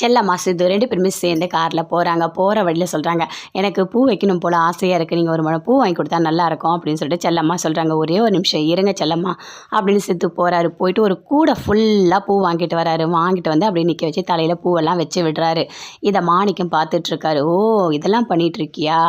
செல்லம்மா சித்து ரெண்டு பேருமே சேர்ந்து காரில் போகிறாங்க போகிற வழியில் சொல்கிறாங்க எனக்கு பூ வைக்கணும் போல் ஆசையாக இருக்குது நீங்கள் ஒரு மழை பூ வாங்கி கொடுத்தா நல்லாயிருக்கும் அப்படின்னு சொல்லிட்டு செல்லம்மா சொல்கிறாங்க ஒரே ஒரு நிமிஷம் இருங்க செல்லம்மா. அப்படின்னு சித்து போகிறாரு போயிட்டு ஒரு கூடை ஃபுல்லாக பூ வாங்கிட்டு வராரு. வாங்கிட்டு வந்து அப்படியே நிற்க வச்சு தலையில் பூவெல்லாம் வச்சு விடுறாரு. இதை மாணிக்கம் பார்த்துட்ருக்காரு ஓ இதெல்லாம் பண்ணிகிட்ருக்கியா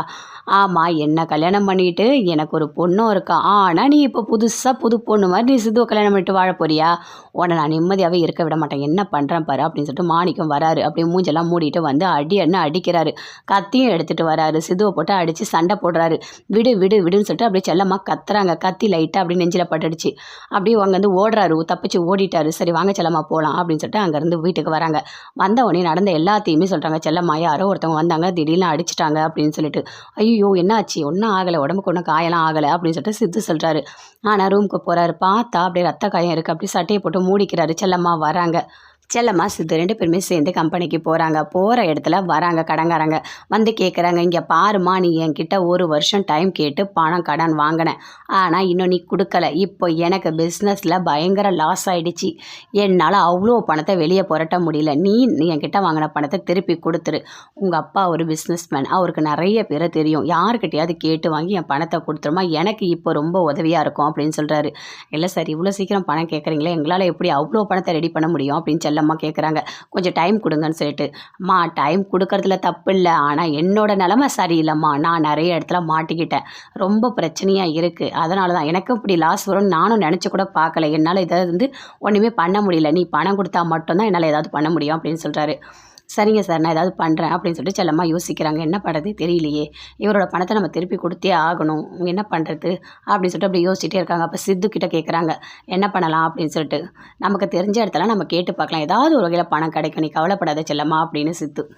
ஆமாம் என்ன கல்யாணம் பண்ணிட்டு எனக்கு ஒரு பொண்ணும் இருக்கா? ஆனால் நீ இப்போ புதுசாக புது பொண்ணு மாதிரி நீ சித்துவை கல்யாணம் பண்ணிட்டு வாழ போறியா? உன்னை நான் நிம்மதியாகவே இருக்க விட மாட்டேன். என்ன பண்ணுறேன் பாரு அப்படின்னு சொல்லிட்டு மாணிக்கம் வராரு. அப்படியே மூஞ்செல்லாம் மூடிட்டு வந்து அடி என்ன அடிக்கிறாரு. கத்தியும் எடுத்துகிட்டு வராரு. சிதுவை போட்டு அடித்து சண்டை போடுறாரு. விடு விடு விடுன்னு சொல்லிட்டு அப்படியே செல்லமாக கத்துறாங்க. கத்தி லைட்டாக அப்படியே நெஞ்சில் பட்டுடுச்சு. அப்படியே அங்கேருந்து ஓடுறாரு. தப்பிச்சு ஓடிட்டாரு. சரி வாங்க செல்லம்மா போகலாம் அப்படின்னு சொல்லிட்டு அங்கேருந்து வீட்டுக்கு வராங்க. வந்த உடனே நடந்த எல்லாத்தையுமே சொல்கிறாங்க செல்லம்மா யாரோ ஒருத்தவங்க வந்தாங்க. திடீர்னு அடிச்சிட்டாங்க அப்படின்னு சொல்லிட்டு. ஐயோ ஐயோ என்னாச்சு? ஒன்றும் ஆகலை. உடம்புக்கு ஒன்றும் காயெல்லாம் ஆகலை அப்படின்னு சொல்லிட்டு சித்து சொல்கிறாரு ஆனால் ரூமுக்கு போகிறாரு பார்த்தா அப்படியே ரத்த காயம் இருக்குது அப்படி சட்டையை போட்டு மூடிக்கிறாரு. செல்லம்மா வராங்க. செல்லம்மா சித்து ரெண்டு பேருமே சேர்ந்து கம்பெனிக்கு போகிறாங்க போகிற இடத்துல வராங்க கடங்காரங்க. வந்து கேட்குறாங்க இங்கே பாருமா நீ என்கிட்ட ஒரு வருஷம் டைம் கேட்டு பணம் கடன் வாங்கினேன் ஆனால் இன்னும் நீ கொடுக்கல. இப்போ எனக்கு பிஸ்னஸில் பயங்கர லாஸ் ஆகிடுச்சு என்னால் அவ்வளோ பணத்தை வெளியே புரட்ட முடியல. நீ என்கிட்ட வாங்கின பணத்தை திருப்பி கொடுத்துரு. உங்கள் அப்பா ஒரு பிஸ்னஸ்மேன் அவருக்கு நிறைய பேரை தெரியும். யாருக்கிட்டையாவது கேட்டு வாங்கி என் பணத்தை கொடுத்துருமா எனக்கு இப்போ ரொம்ப உதவியாக இருக்கும் அப்படின்னு சொல்கிறாரு இல்லை சார் இவ்வளோ சீக்கிரம் பணம் கேட்குறீங்களே எங்களால் எப்படி அவ்வளோ பணத்தை ரெடி பண்ண முடியும்? அப்படின்னு சொல்ல செல்லம்மா கேட்குறாங்க கொஞ்சம் டைம் கொடுங்கன்னு சொல்லிட்டு. அம்மா டைம் கொடுக்கறதுல தப்பு இல்லை. ஆனால் என்னோட நிலமை சரியில்லைம்மா. நான் நிறைய இடத்துல மாட்டிக்கிட்டேன். ரொம்ப பிரச்சனையாக இருக்குது அதனால தான் எனக்கும் இப்படி லாஸ் வரும்னு நானும் நினச்சி கூட பார்க்கல. என்னால் இதை வந்து ஒன்றுமே பண்ண முடியல. நீ பணம் கொடுத்தா மட்டும்தான் என்னால் ஏதாவது பண்ண முடியும் அப்படின்னு சொல்கிறாரு சரிங்க சார் நான் ஏதாவது பண்ணுறேன் அப்படின்னு சொல்லிட்டு செல்லம்மா யோசிக்கிறாங்க. என்ன பண்ணுறது தெரியலையே. இவரோட பணத்தை நம்ம திருப்பி கொடுத்தே ஆகணும். என்ன பண்ணுறது அப்படின்னு சொல்லிட்டு அப்படி யோசிச்சுட்டே இருக்காங்க. அப்போ சித்து கிட்ட கேட்குறாங்க என்ன பண்ணலாம் அப்படின்னு சொல்லிட்டு. நமக்கு தெரிஞ்ச இடத்துல நம்ம கேட்டு பார்க்கலாம். ஏதாவது ஒரு வகையில் பணம் கிடைக்கும். நீ கவலைப்படாத செல்லம்மா அப்படின்னு சித்து.